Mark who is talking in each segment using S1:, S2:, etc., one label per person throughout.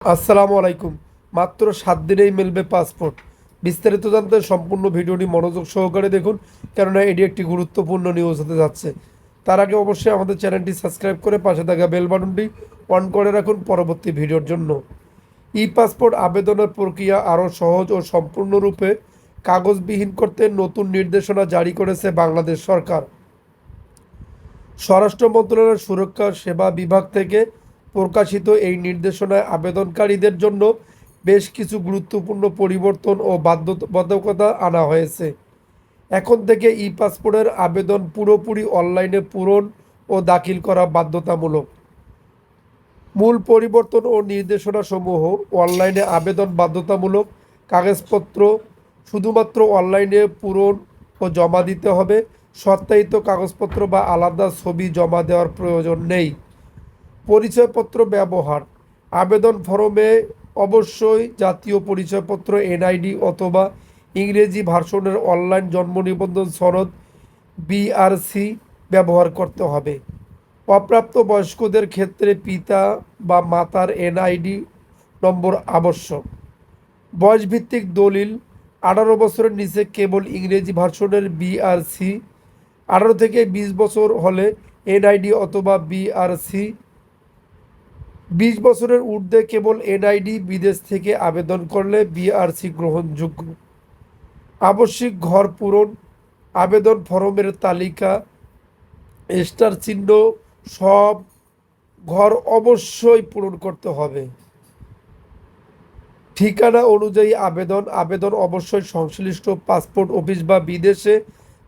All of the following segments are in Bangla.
S1: আসসালামু আলাইকুম। মাত্র সাত দিনেই মিলবে পাসপোর্ট। বিস্তারিত জানতে সম্পূর্ণ ভিডিওটি মনোযোগ সহকারে দেখুন, কেননা এটি একটি গুরুত্বপূর্ণ নিউজ হতে যাচ্ছে। তার আগে অবশ্যই আমাদের চ্যানেলটি সাবস্ক্রাইব করে পাশে থাকা বেল বাটনটি অন করে রাখুন পরবর্তী ভিডিওর জন্য। ই পাসপোর্ট আবেদনের প্রক্রিয়া আরও সহজ ও সম্পূর্ণরূপে কাগজবিহীন করতে নতুন নির্দেশনা জারি করেছে বাংলাদেশ সরকার। স্বরাষ্ট্র মন্ত্রণালয়ের সুরক্ষা সেবা বিভাগ থেকে প্রকাশিত এই নির্দেশনায় আবেদনকারীদের জন্য বেশ কিছু গুরুত্বপূর্ণ পরিবর্তন ও বাধ্যবাধকতা আনা হয়েছে। এখন থেকে ই পাসপোর্টের আবেদন পুরোপুরি অনলাইনে পূরণ ও দাখিল করা বাধ্যতামূলক। মূল পরিবর্তন ও নির্দেশনাসমূহ অনলাইনে আবেদন বাধ্যতামূলক, কাগজপত্র শুধুমাত্র অনলাইনে পূরণ ও জমা দিতে হবে, সত্যায়িত কাগজপত্র বা আলাদা ছবি জমা দেওয়ার প্রয়োজন নেই। পরিচয়পত্র ব্যবহার। আবেদন ফরমে অবশ্যই জাতীয় পরিচয়পত্র, এনআইডি অথবা ইংরেজি ভার্সনের অনলাইন জন্ম নিবন্ধন সনদ, বিআরসি ব্যবহার করতে হবে। অপ্রাপ্ত বয়স্কদের ক্ষেত্রে পিতা বা মাতার এনআইডি নম্বর আবশ্যক। বয়সভিত্তিক দলিল, আঠারো বছরের নিচে কেবল ইংরেজি ভার্সনের বিআরসি, আঠারো থেকে বিশ বছর হলে এনআইডি অথবা বিআরসি বিশ বছরের ঊর্ধ্বে কেবল এনআইডি বিদেশ থেকে আবেদন করলে বিআরসি গ্রহণযোগ্য। আবশ্যিক ঘর পূরণ, আবেদন ফরমের তালিকা, স্টার চিহ্ন সব ঘর অবশ্যই পূরণ করতে হবে। ঠিকানা অনুযায়ী আবেদন আবেদন অবশ্যই সংশ্লিষ্ট পাসপোর্ট অফিস বা বিদেশে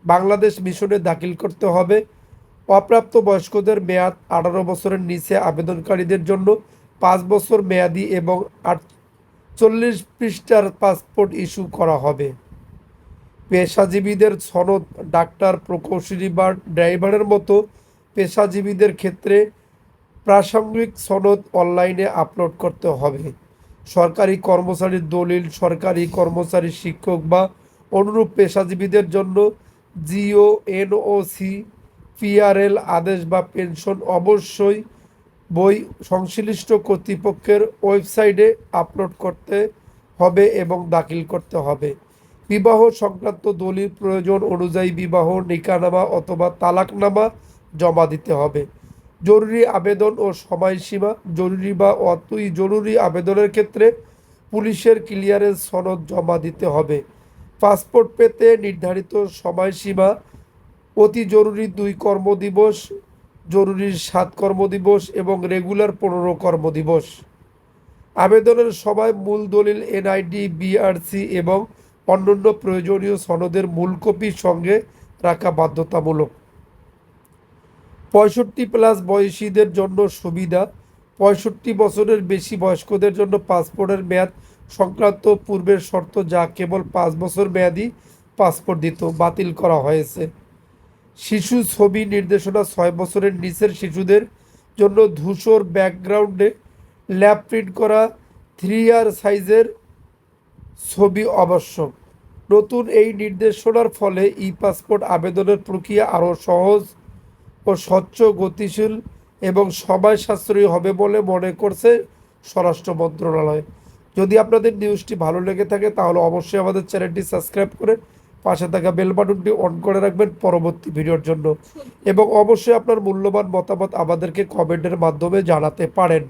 S1: বাংলাদেশ মিশনে দাখিল করতে হবে। অপ্রাপ্ত বয়স্কদের মেয়াদ আঠারো বছরের নিচে আবেদনকারীদের জন্য পাঁচ বছর মেয়াদি এবং আটচল্লিশ পৃষ্ঠার পাসপোর্ট ইস্যু করা হবে। পেশাজীবীদের সনদ ডাক্তার প্রকৌশলী বা ড্রাইভারের মতো পেশাজীবীদের ক্ষেত্রে প্রাসঙ্গিক সনদ অনলাইনে আপলোড করতে হবে। সরকারি কর্মচারীর দলিল, সরকারি কর্মচারী, শিক্ষক বা অনুরূপ পেশাজীবীদের জন্য জিও, এনওসি পিআরএল আদেশ বা পেনশন অবশ্যই বই সংশ্লিষ্ট কর্তৃপক্ষের ওয়েবসাইটে আপলোড করতে হবে এবং দাখিল করতে হবে। বিবাহ সংক্রান্ত দলিল প্রয়োজন অনুযায়ী বিবাহ নিকানামা অথবা তালাকনামা জমা দিতে হবে। জরুরি আবেদন ও সময়সীমা জরুরি বা অতই জরুরি আবেদনের ক্ষেত্রে পুলিশের ক্লিয়ারেন্স সনদ জমা দিতে হবে। পাসপোর্ট পেতে নির্ধারিত সময়সীমা অতি জরুরি দুই কর্মদিবস, জরুরি সাত কর্মদিবস এবং রেগুলার পনেরো কর্মদিবস। আবেদনের সময় মূল দলিল এনআইডি, বিআরসি এবং অন্যান্য প্রয়োজনীয় সনদের মূল কপির সঙ্গে রাখা বাধ্যতামূলক। পঁয়ষট্টি প্লাস বয়সীদের জন্য সুবিধা, পঁয়ষট্টি বছরের বেশি বয়স্কদের জন্য পাসপোর্টের মেয়াদ সংক্রান্ত পূর্বের শর্ত যা কেবল পাঁচ বছর মেয়াদি পাসপোর্ট দিত, বাতিল করা হয়েছে। শিশু ছবি নির্দেশনা ছয় বছরের নিচের শিশুদের জন্য ধূসর ব্যাকগ্রাউন্ডে ল্যাব প্রিন্ট করা থ্রি আর সাইজের ছবি আবশ্যক। নতুন এই নির্দেশনার ফলে ই পাসপোর্ট আবেদনের প্রক্রিয়া আরও সহজ ও স্বচ্ছ, গতিশীল এবং সময় সাশ্রয়ী হবে বলে মনে করছে স্বরাষ্ট্র মন্ত্রণালয়। যদি আপনাদের নিউজটি ভালো লেগে থাকে তাহলে অবশ্যই আমাদের চ্যানেলটি সাবস্ক্রাইব করে পাশে থাকা বেল বাটনটি অন করে রাখবেন পরবর্তী ভিডিওর জন্য। এবং অবশ্যই আপনার মূল্যবান মতামত আমাদেরকে কমেন্টের মাধ্যমে জানাতে পারেন।